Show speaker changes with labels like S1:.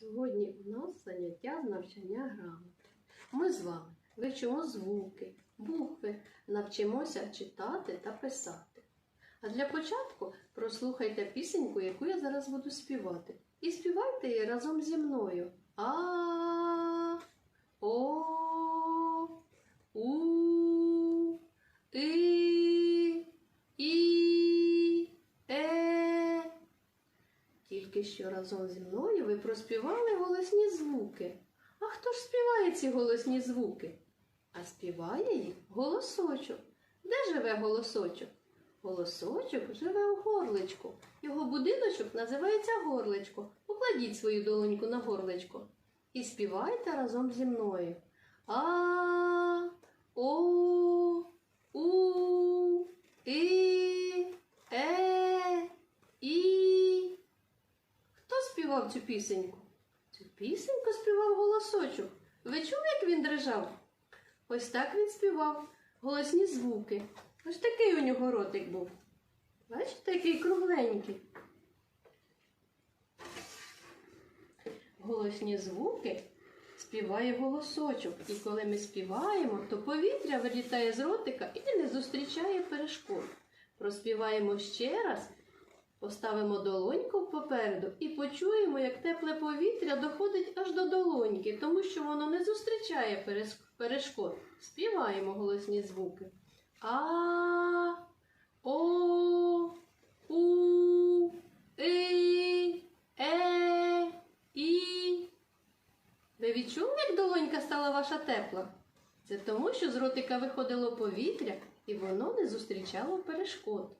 S1: Сьогодні у нас заняття з навчання грамоти. Ми з вами вивчимо звуки, букви, навчимося читати та писати. А для початку прослухайте пісеньку, яку я зараз буду співати. І співайте її разом зі мною. А, О, У, И, І, Е. Тільки що разом зі мною ви проспівали голосні звуки. А хто ж співає ці голосні звуки? А співає їх голосочок. Де живе голосочок? Голосочок живе у горличку. Його будиночок називається горличко. Покладіть свою долоньку на горличко. І співайте разом зі мною. А, О, У, І, Е, І. Хто співав цю пісеньку? Цю пісеньку співав голосочок. Ви чули, як він дрижав? Ось так він співав голосні звуки. Ось такий у нього ротик був. Бачите, який кругленький. Голосні звуки співає голосочок. І коли ми співаємо, то повітря вилітає з ротика і не зустрічає перешкод. Проспіваємо ще раз, поставимо долоньку попереду і почуємо, як тепле повітря доходить аж до долоньки, тому що воно не зустрічає перешкод. Співаємо голосні звуки. А, О, У, И, Е, І. Ви відчули, як долонька стала ваша тепла? Це тому, що з ротика виходило повітря і воно не зустрічало перешкод.